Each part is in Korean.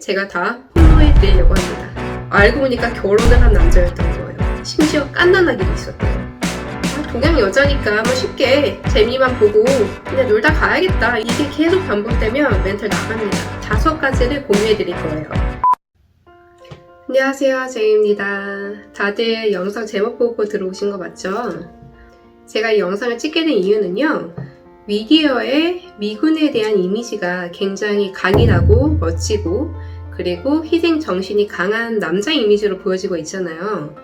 제가 다 폭로해 드리려고 합니다. 알고 보니까 결혼을 한 남자였던 거예요. 심지어 깐난하기도 있었대요. 아, 동양 여자니까 뭐 쉽게 재미만 보고 그냥 놀다 가야겠다. 이게 계속 반복되면 멘탈 나갑니다. 다섯 가지를 공유해 드릴 거예요. 안녕하세요. 제이입니다. 다들 영상 제목 보고 들어오신 거 맞죠? 제가 이 영상을 찍게 된 이유는요. 미디어의 미군에 대한 이미지가 굉장히 강인하고 멋지고 그리고 희생 정신이 강한 남자 이미지로 보여지고 있잖아요.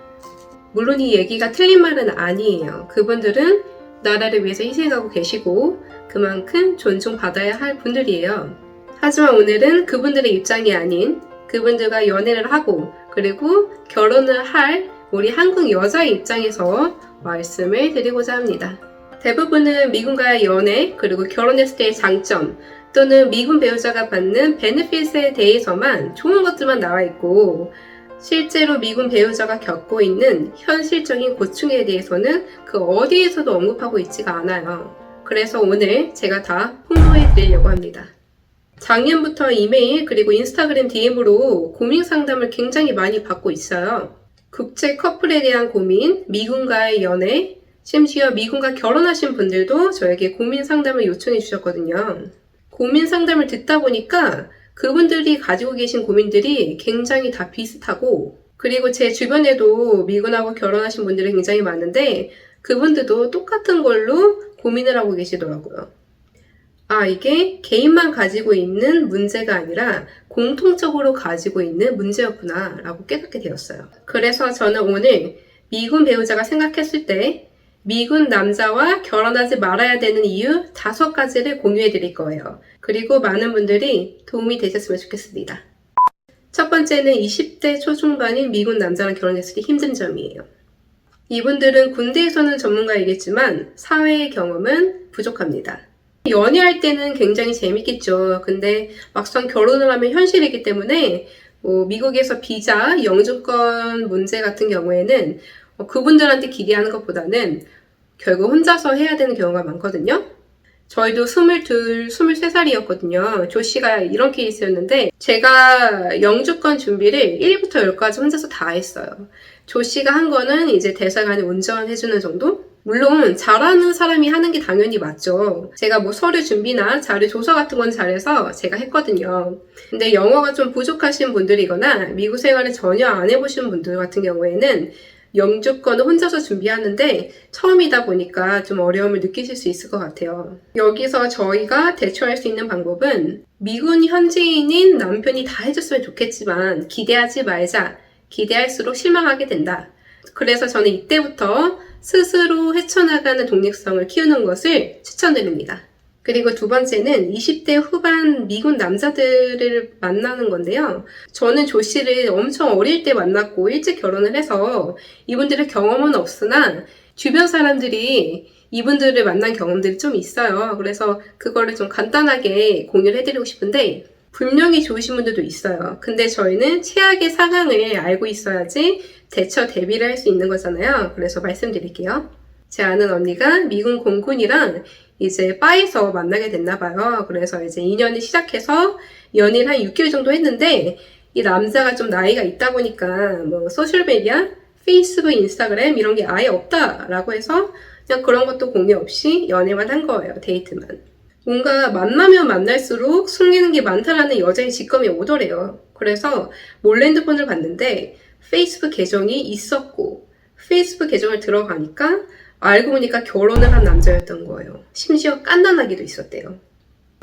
물론 이 얘기가 틀린 말은 아니에요. 그분들은 나라를 위해서 희생하고 계시고 그만큼 존중받아야 할 분들이에요. 하지만 오늘은 그분들의 입장이 아닌 그분들과 연애를 하고 그리고 결혼을 할 우리 한국 여자의 입장에서 말씀을 드리고자 합니다. 대부분은 미군과의 연애 그리고 결혼했을 때의 장점 또는 미군 배우자가 받는 베네핏에 대해서만 좋은 것들만 나와 있고 실제로 미군 배우자가 겪고 있는 현실적인 고충에 대해서는 그 어디에서도 언급하고 있지가 않아요. 그래서 오늘 제가 다 폭로해 드리려고 합니다. 작년부터 이메일 그리고 인스타그램 DM으로 고민 상담을 굉장히 많이 받고 있어요. 국제 커플에 대한 고민, 미군과의 연애, 심지어 미군과 결혼하신 분들도 저에게 고민 상담을 요청해 주셨거든요. 고민 상담을 듣다 보니까 그분들이 가지고 계신 고민들이 굉장히 다 비슷하고 그리고 제 주변에도 미군하고 결혼하신 분들이 굉장히 많은데 그분들도 똑같은 걸로 고민을 하고 계시더라고요. 아, 이게 개인만 가지고 있는 문제가 아니라 공통적으로 가지고 있는 문제였구나 라고 깨닫게 되었어요. 그래서 저는 오늘 미군 배우자가 생각했을 때 미군 남자와 결혼하지 말아야 되는 이유 다섯 가지를 공유해 드릴 거예요. 그리고 많은 분들이 도움이 되셨으면 좋겠습니다. 첫 번째는 20대 초중반인 미군 남자랑 결혼했을 때 힘든 점이에요. 이분들은 군대에서는 전문가이겠지만 사회의 경험은 부족합니다. 연애할 때는 굉장히 재밌겠죠. 근데 막상 결혼을 하면 현실이기 때문에 뭐 미국에서 비자, 영주권 문제 같은 경우에는 어, 그분들한테 기대하는 것보다는 결국 혼자서 해야 되는 경우가 많거든요. 저희도 22, 23살이었거든요. 조 씨가 이런 케이스였는데 제가 영주권 준비를 1부터 10까지 혼자서 다 했어요. 조 씨가 한 거는 이제 대사관에 운전해주는 정도? 물론 잘하는 사람이 하는 게 당연히 맞죠. 제가 뭐 서류 준비나 자료 조사 같은 건 잘해서 제가 했거든요. 근데 영어가 좀 부족하신 분들이거나 미국 생활을 전혀 안 해보신 분들 같은 경우에는 영주권을 혼자서 준비하는데 처음이다 보니까 좀 어려움을 느끼실 수 있을 것 같아요. 여기서 저희가 대처할 수 있는 방법은 미군 현지인인 남편이 다 해줬으면 좋겠지만 기대하지 말자. 기대할수록 실망하게 된다. 그래서 저는 이때부터 스스로 헤쳐나가는 독립성을 키우는 것을 추천드립니다. 그리고 두 번째는 20대 후반 미군 남자들을 만나는 건데요. 저는 조 씨를 엄청 어릴 때 만났고 일찍 결혼을 해서 이분들의 경험은 없으나 주변 사람들이 이분들을 만난 경험들이 좀 있어요. 그래서 그거를 좀 간단하게 공유를 해드리고 싶은데 분명히 좋으신 분들도 있어요. 근데 저희는 최악의 상황을 알고 있어야지 대처 대비를 할 수 있는 거잖아요. 그래서 말씀드릴게요. 제 아는 언니가 미군 공군이랑 이제 바에서 만나게 됐나 봐요. 그래서 이제 2년을 시작해서 연애를 한 6개월 정도 했는데 이 남자가 좀 나이가 있다 보니까 뭐 소셜미디어, 페이스북, 인스타그램 이런 게 아예 없다라고 해서 그냥 그런 것도 공유 없이 연애만 한 거예요. 데이트만. 뭔가 만나면 만날수록 숨기는 게 많다라는 여자의 직감이 오더래요. 그래서 몰래 핸드폰을 봤는데 페이스북 계정이 있었고 페이스북 계정을 들어가니까 알고 보니까 결혼을 한 남자였던 거예요. 심지어 깐난하기도 있었대요.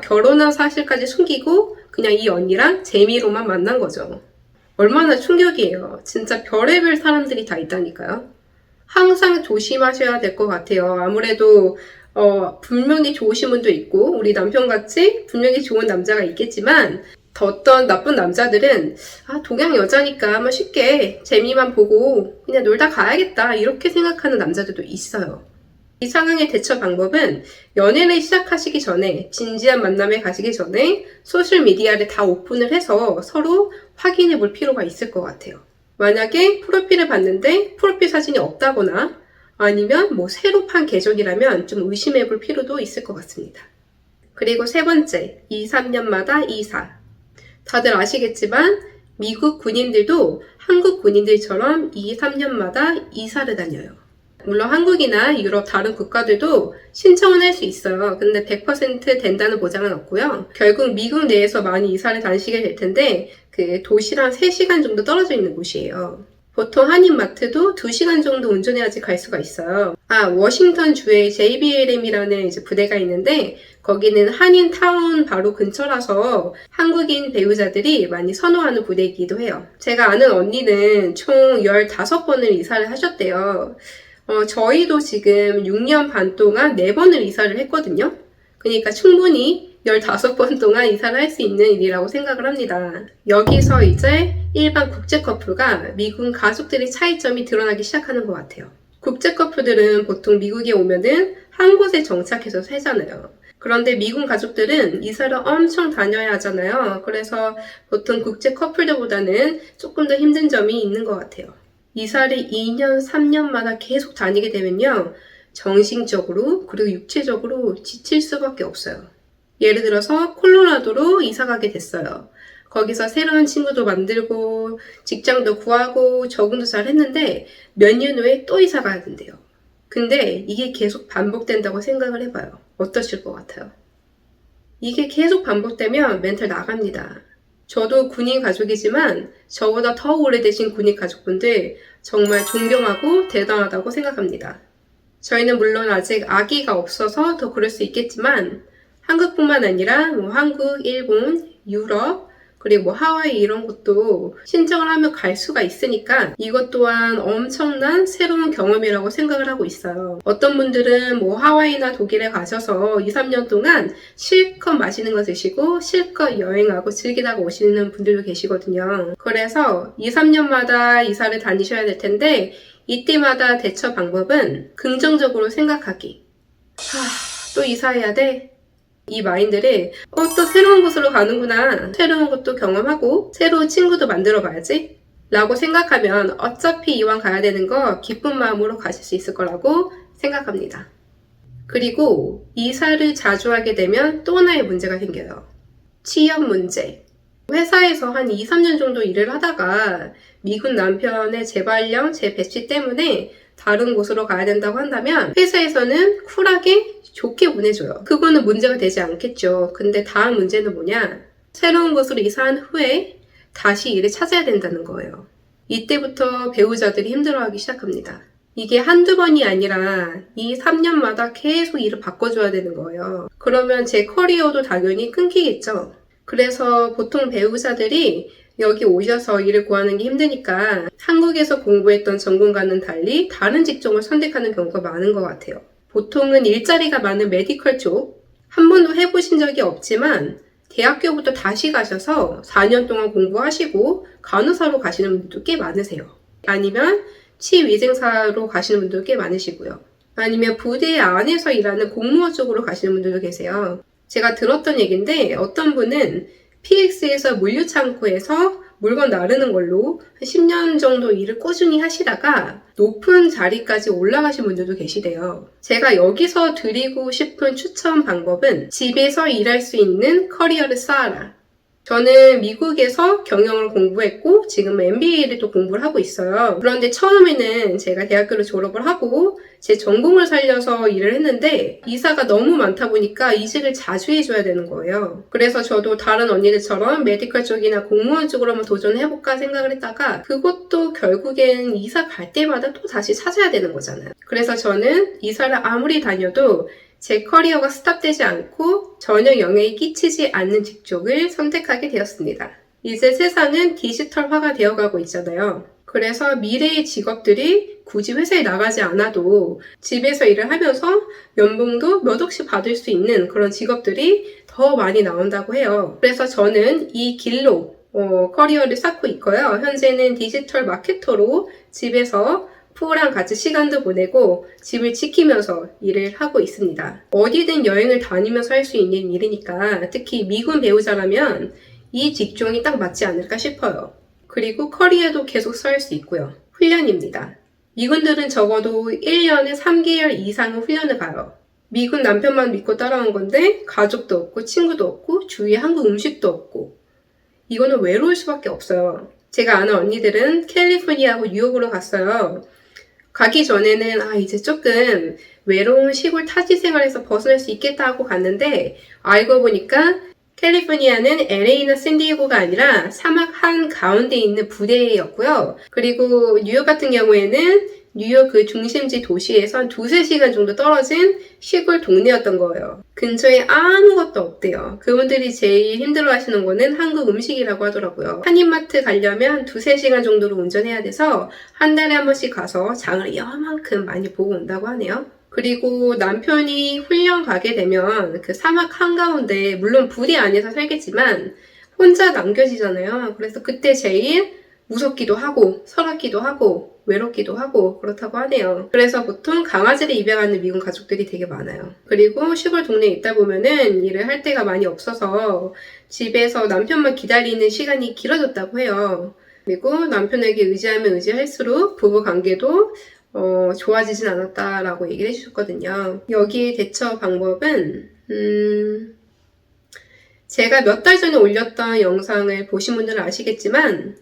결혼한 사실까지 숨기고 그냥 이 언니랑 재미로만 만난 거죠. 얼마나 충격이에요. 진짜 별의별 사람들이 다 있다니까요. 항상 조심하셔야 될 것 같아요. 아무래도 어, 분명히 좋으신 분도 있고 우리 남편같이 분명히 좋은 남자가 있겠지만 더 어떤 나쁜 남자들은 아 동양 여자니까 뭐 쉽게 재미만 보고 그냥 놀다 가야겠다 이렇게 생각하는 남자들도 있어요. 이 상황의 대처 방법은 연애를 시작하시기 전에 진지한 만남에 가시기 전에 소셜 미디어를 다 오픈을 해서 서로 확인해 볼 필요가 있을 것 같아요. 만약에 프로필을 봤는데 프로필 사진이 없다거나 아니면 뭐 새로 판 계정이라면 좀 의심해 볼 필요도 있을 것 같습니다. 그리고 세 번째, 2, 3년마다 이사. 다들 아시겠지만 미국 군인들도 한국 군인들처럼 2, 3년마다 이사를 다녀요. 물론 한국이나 유럽 다른 국가들도 신청은 할 수 있어요. 근데 100% 된다는 보장은 없고요. 결국 미국 내에서 많이 이사를 다니시게 될 텐데 그 도시랑 3시간 정도 떨어져 있는 곳이에요. 보통 한인마트도 2시간 정도 운전해야지 갈 수가 있어요. 아, 워싱턴 주에 JBLM이라는 이제 부대가 있는데 거기는 한인 타운 바로 근처라서 한국인 배우자들이 많이 선호하는 부대이기도 해요. 제가 아는 언니는 총 15번을 이사를 하셨대요. 어, 저희도 지금 6년 반 동안 4번을 이사를 했거든요. 그러니까 충분히 15번 동안 이사를 할 수 있는 일이라고 생각을 합니다. 여기서 이제 일반 국제 커플과 미국 가족들의 차이점이 드러나기 시작하는 것 같아요. 국제 커플들은 보통 미국에 오면은 한 곳에 정착해서 살잖아요. 그런데 미국 가족들은 이사를 엄청 다녀야 하잖아요. 그래서 보통 국제 커플들보다는 조금 더 힘든 점이 있는 것 같아요. 이사를 2년, 3년마다 계속 다니게 되면요. 정신적으로 그리고 육체적으로 지칠 수밖에 없어요. 예를 들어서 콜로라도로 이사 가게 됐어요. 거기서 새로운 친구도 만들고 직장도 구하고 적응도 잘 했는데 몇 년 후에 또 이사 가야 된대요. 근데 이게 계속 반복된다고 생각을 해봐요. 어떠실 것 같아요? 이게 계속 반복되면 멘탈 나갑니다. 저도 군인 가족이지만 저보다 더 오래되신 군인 가족분들 정말 존경하고 대단하다고 생각합니다. 저희는 물론 아직 아기가 없어서 더 그럴 수 있겠지만 한국뿐만 아니라 뭐 한국, 일본, 유럽, 그리고 뭐 하와이 이런 곳도 신청을 하면 갈 수가 있으니까 이것 또한 엄청난 새로운 경험이라고 생각을 하고 있어요. 어떤 분들은 뭐 하와이나 독일에 가셔서 2, 3년 동안 실컷 맛있는 거 드시고 실컷 여행하고 즐기다가 오시는 분들도 계시거든요. 그래서 2, 3년마다 이사를 다니셔야 될 텐데 이때마다 대처 방법은 긍정적으로 생각하기. 하, 또 이사해야 돼? 이 마인드를 어, 또 새로운 곳으로 가는구나. 새로운 것도 경험하고 새로운 친구도 만들어 봐야지. 라고 생각하면 어차피 이왕 가야 되는 거 기쁜 마음으로 가실 수 있을 거라고 생각합니다. 그리고 이사를 자주 하게 되면 또 하나의 문제가 생겨요. 취업 문제. 회사에서 한 2, 3년 정도 일을 하다가 미국 남편의 재발령, 재배치 때문에 다른 곳으로 가야 된다고 한다면 회사에서는 쿨하게 좋게 보내줘요. 그거는 문제가 되지 않겠죠. 근데 다음 문제는 뭐냐? 새로운 곳으로 이사한 후에 다시 일을 찾아야 된다는 거예요. 이때부터 배우자들이 힘들어하기 시작합니다. 이게 한두 번이 아니라 이 3년마다 계속 일을 바꿔줘야 되는 거예요. 그러면 제 커리어도 당연히 끊기겠죠. 그래서 보통 배우자들이 여기 오셔서 일을 구하는 게 힘드니까 한국에서 공부했던 전공과는 달리 다른 직종을 선택하는 경우가 많은 것 같아요. 보통은 일자리가 많은 메디컬 쪽, 한 번도 해보신 적이 없지만 대학교부터 다시 가셔서 4년 동안 공부하시고 간호사로 가시는 분들도 꽤 많으세요. 아니면 치위생사로 가시는 분들도 꽤 많으시고요. 아니면 부대 안에서 일하는 공무원 쪽으로 가시는 분들도 계세요. 제가 들었던 얘기인데 어떤 분은 PX에서 물류창고에서 물건 나르는 걸로 한 10년 정도 일을 꾸준히 하시다가 높은 자리까지 올라가신 분들도 계시대요. 제가 여기서 드리고 싶은 추천 방법은 집에서 일할 수 있는 커리어를 쌓아라. 저는 미국에서 경영을 공부했고 지금 MBA를 또 공부를 하고 있어요. 그런데 처음에는 제가 대학교를 졸업을 하고 제 전공을 살려서 일을 했는데 이사가 너무 많다 보니까 이직을 자주 해줘야 되는 거예요. 그래서 저도 다른 언니들처럼 메디컬 쪽이나 공무원 쪽으로 한번 도전해볼까 생각을 했다가 그것도 결국엔 이사 갈 때마다 또 다시 찾아야 되는 거잖아요. 그래서 저는 이사를 아무리 다녀도 제 커리어가 스탑되지 않고 전혀 영향이 끼치지 않는 직종을 선택하게 되었습니다. 이제 세상은 디지털화가 되어가고 있잖아요. 그래서 미래의 직업들이 굳이 회사에 나가지 않아도 집에서 일을 하면서 연봉도 몇 억씩 받을 수 있는 그런 직업들이 더 많이 나온다고 해요. 그래서 저는 이 길로 어, 커리어를 쌓고 있고요. 현재는 디지털 마케터로 집에서 부부랑 같이 시간도 보내고 집을 지키면서 일을 하고 있습니다. 어디든 여행을 다니면서 할 수 있는 일이니까 특히 미군 배우자라면 이 직종이 딱 맞지 않을까 싶어요. 그리고 커리어도 계속 쌓을 수 있고요. 훈련입니다. 미군들은 적어도 1년에 3개월 이상의 훈련을 가요. 미군 남편만 믿고 따라온 건데 가족도 없고 친구도 없고 주위에 한국 음식도 없고 이거는 외로울 수밖에 없어요. 제가 아는 언니들은 캘리포니아하고 뉴욕으로 갔어요. 가기 전에는 아 이제 조금 외로운 시골 타지 생활에서 벗어날 수 있겠다 하고 갔는데 알고 보니까 캘리포니아는 LA나 샌디에고가 아니라 사막 한 가운데 있는 부대였고요. 그리고 뉴욕 같은 경우에는 뉴욕 그 중심지 도시에서 한 두세 시간 정도 떨어진 시골 동네였던 거예요. 근처에 아무것도 없대요. 그분들이 제일 힘들어 하시는 거는 한국 음식이라고 하더라고요. 한인마트 가려면 두세 시간 정도로 운전해야 돼서 한 달에 한 번씩 가서 장을 이만큼 많이 보고 온다고 하네요. 그리고 남편이 훈련 가게 되면 그 사막 한가운데 물론 부대 안에서 살겠지만 혼자 남겨지잖아요. 그래서 그때 제일 무섭기도 하고 서럽기도 하고 외롭기도 하고 그렇다고 하네요. 그래서 보통 강아지를 입양하는 미군 가족들이 되게 많아요. 그리고 시골 동네에 있다 보면은 일을 할 때가 많이 없어서 집에서 남편만 기다리는 시간이 길어졌다고 해요. 그리고 남편에게 의지하면 의지할수록 부부 관계도 어, 좋아지진 않았다라고 얘기를 해주셨거든요. 여기에 대처 방법은, 음, 제가 몇 달 전에 올렸던 영상을 보신 분들은 아시겠지만,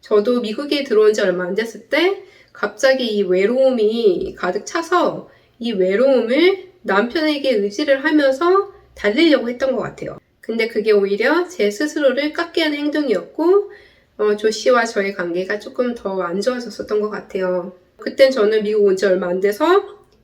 저도 미국에 들어온 지 얼마 안 됐을 때, 갑자기 이 외로움이 가득 차서, 이 외로움을 남편에게 의지를 하면서 달리려고 했던 것 같아요. 근데 그게 오히려 제 스스로를 깎게 하는 행동이었고, 어, 조 씨와 저의 관계가 조금 더 안 좋아졌었던 것 같아요. 그땐 저는 미국 온 지 얼마 안 돼서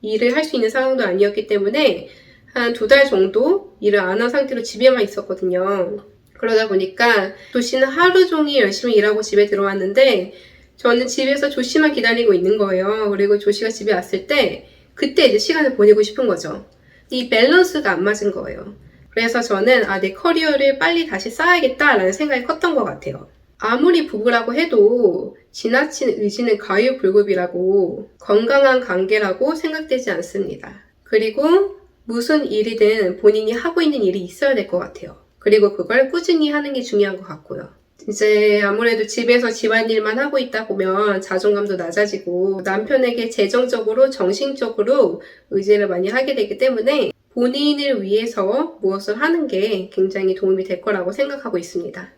일을 할 수 있는 상황도 아니었기 때문에 한 두 달 정도 일을 안 한 상태로 집에만 있었거든요. 그러다 보니까 조씨는 하루 종일 열심히 일하고 집에 들어왔는데 저는 집에서 조씨만 기다리고 있는 거예요. 그리고 조씨가 집에 왔을 때 그때 이제 시간을 보내고 싶은 거죠. 이 밸런스가 안 맞은 거예요. 그래서 저는 아, 내 커리어를 빨리 다시 쌓아야겠다라는 생각이 컸던 것 같아요. 아무리 부부라고 해도 지나친 의지는 과유불급이라고 건강한 관계라고 생각되지 않습니다. 그리고 무슨 일이든 본인이 하고 있는 일이 있어야 될 것 같아요. 그리고 그걸 꾸준히 하는 게 중요한 것 같고요. 이제 아무래도 집에서 집안일만 하고 있다 보면 자존감도 낮아지고 남편에게 재정적으로 정신적으로 의지를 많이 하게 되기 때문에 본인을 위해서 무엇을 하는 게 굉장히 도움이 될 거라고 생각하고 있습니다.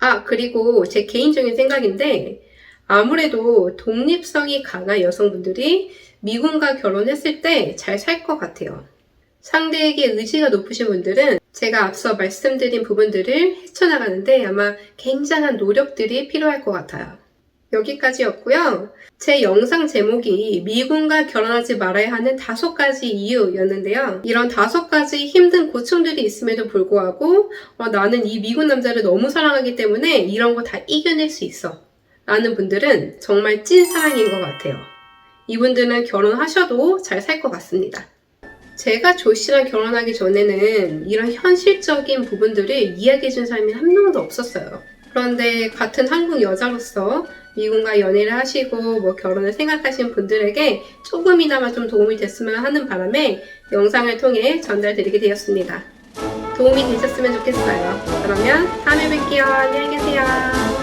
아, 그리고 제 개인적인 생각인데, 아무래도 독립성이 강한 여성분들이 미군과 결혼했을 때 잘 살 것 같아요. 상대에게 의지가 높으신 분들은 제가 앞서 말씀드린 부분들을 헤쳐나가는데 아마 굉장한 노력들이 필요할 것 같아요. 여기까지였고요. 제 영상 제목이 미군과 결혼하지 말아야 하는 다섯 가지 이유였는데요. 이런 다섯 가지 힘든 고충들이 있음에도 불구하고 어, 나는 이 미군 남자를 너무 사랑하기 때문에 이런 거 다 이겨낼 수 있어. 라는 분들은 정말 찐 사랑인 것 같아요. 이분들은 결혼하셔도 잘 살 것 같습니다. 제가 조 씨랑 결혼하기 전에는 이런 현실적인 부분들을 이야기해준 사람이 한 명도 없었어요. 그런데 같은 한국 여자로서 미군과 연애를 하시고 뭐 결혼을 생각하신 분들에게 조금이나마 좀 도움이 됐으면 하는 바람에 영상을 통해 전달드리게 되었습니다. 도움이 되셨으면 좋겠어요. 그러면 다음에 뵐게요. 안녕히 계세요.